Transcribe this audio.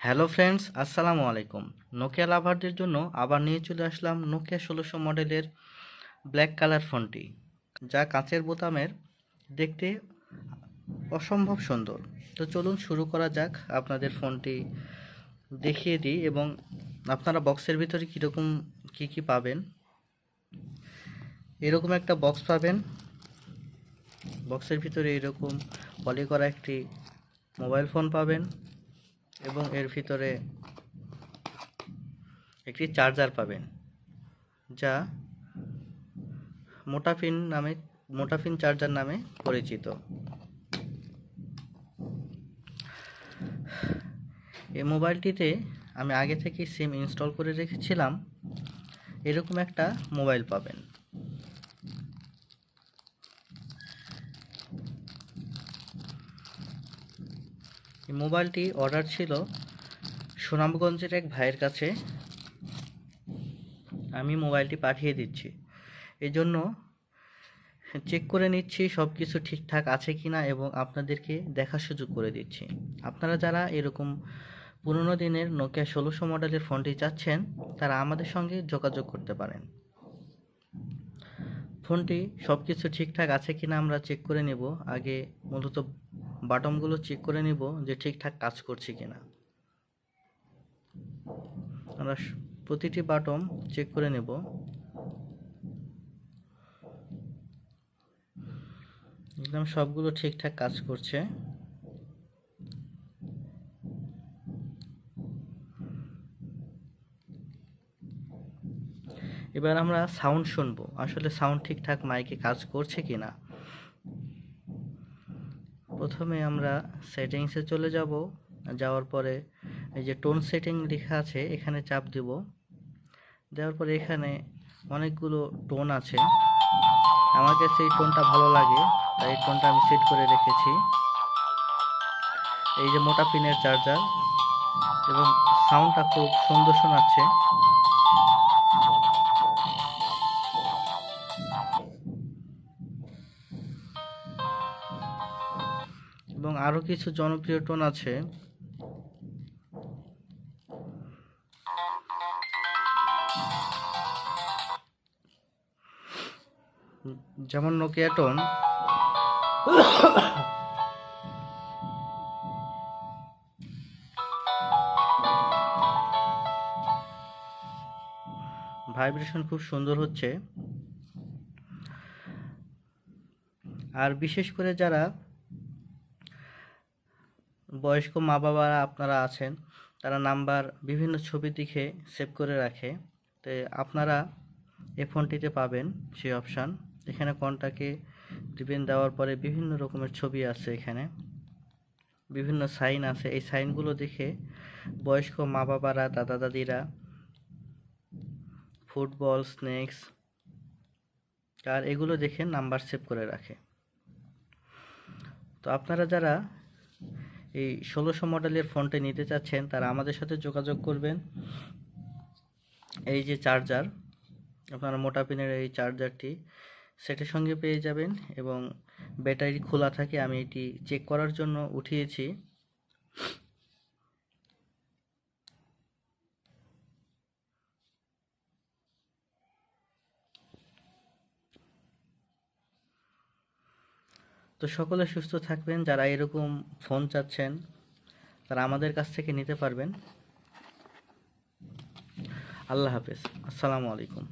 Hello friends, আসসালামু আলাইকুম। Nokia লাভারদের জন্য আবার নিয়ে চলে আসলাম নোকিয়া ষোলোশো মডেলের ব্ল্যাক কালার ফোনটি, যা কাঁচের বোতামের দেখতে অসম্ভব সুন্দর। তো চলুন শুরু করা যাক, আপনাদের ফোনটি দেখিয়ে দিই এবং আপনারা বক্সের ভিতরে কীরকম, কী কী পাবেন। এরকম একটা বক্স পাবেন। বক্সের ভিতরে এরকম পলি করা একটি মোবাইল ফোন পাবেন। এবং এর ভিতরে একটি চার্জার পাবেন, যা মোটাফিন নামে, মোটাফিন চার্জার নামে পরিচিত। এই মোবাইলটিতে আমি আগে থেকে সিম ইনস্টল করে রেখেছিলাম। এরকম একটা মোবাইল পাবেন। মোবাইলটি অর্ডার ছিল সুনামগঞ্জের এক ভাইয়ের কাছে। আমি মোবাইলটি পাঠিয়ে দিচ্ছি। এই জন্য চেক করে নিচ্ছি সব কিছু ঠিকঠাক আছে কি না এবং আপনাদেরকে দেখার সুযোগ করে দিচ্ছি। আপনারা যারা এরকম পুরনো দিনের নোকিয়া ষোলোশো মডেলের ফোনটি চাচ্ছেন, তারা আমাদের সঙ্গে যোগাযোগ করতে পারেন। ফোনটি সব কিছু ঠিকঠাক আছে কি না আমরা চেক করে নেব। আগে মূলত বাটমগুলো চেক করে নেব যে ঠিকঠাক কাজ করছে কি না আমরা প্রতিটি বাটম চেক করে নেব। একদম সবগুলো ঠিকঠাক কাজ করছে। এবার আমরা সাউন্ড শুনব। আসলে সাউন্ড ঠিকঠাক মাইকে কাজ করছে কি না প্রথমে আমরা সেটিংসে চলে যাব। যাওয়ার পরে এই যে টোন সেটিং লেখা আছে, এখানে চাপ দেব। দেওয়ার পরে এখানে অনেকগুলো টোন আছে। আমার কাছে এই টোনটা ভালো লাগে, তাই এই টোনটা আমি সেট করে রেখেছি। এই যে মোটা পিনের চার্জার এবং সাউন্ডটা খুব সুন্দর শোনাচ্ছে। এবং আরও কিছু জনপ্রিয় টোন আছে। যেমন নোকিয়া টোন। ভাইব্রেশন খুব সুন্দর হচ্ছে। আর বিশেষ করে যারা বয়স্ক মা বাবারা আপনারা আছেন, তারা নাম্বার বিভিন্ন ছবি দেখে সেভ করে রাখে। তো আপনারা এই ফোনটিতে পাবেন সেই অপশান। এখানে কন্টাকে দিবেন দেওয়ার পরে বিভিন্ন রকমের ছবি আছে এখানে। বিভিন্ন সাইন আছে। এই সাইনগুলো দেখে বয়স্ক মা বাবারা দাদা দাদিরা ফুটবল, স্নেক্স, আর এগুলো দেখে নাম্বার সেভ করে রাখে। তো আপনারা যারা এই ষোলোশো মডেলের ফোনটা নিতে চাচ্ছেন, তারা আমাদের সাথে যোগাযোগ করবেন। এই যে চার্জার, আপনারা মোটা পিনের এই চার্জারটি সেটের সঙ্গে পেয়ে যাবেন এবং ব্যাটারি খোলা থাকে, আমি এটি চেক করার জন্য উঠিয়েছি। তো সকলে সুস্থ থাকবেন, যারা এরকম ফোন চাচ্ছেন, তারা আমাদের কাছ থেকে নিতে পারবেন। আল্লাহ হাফেজ। আসসালামু আলাইকুম।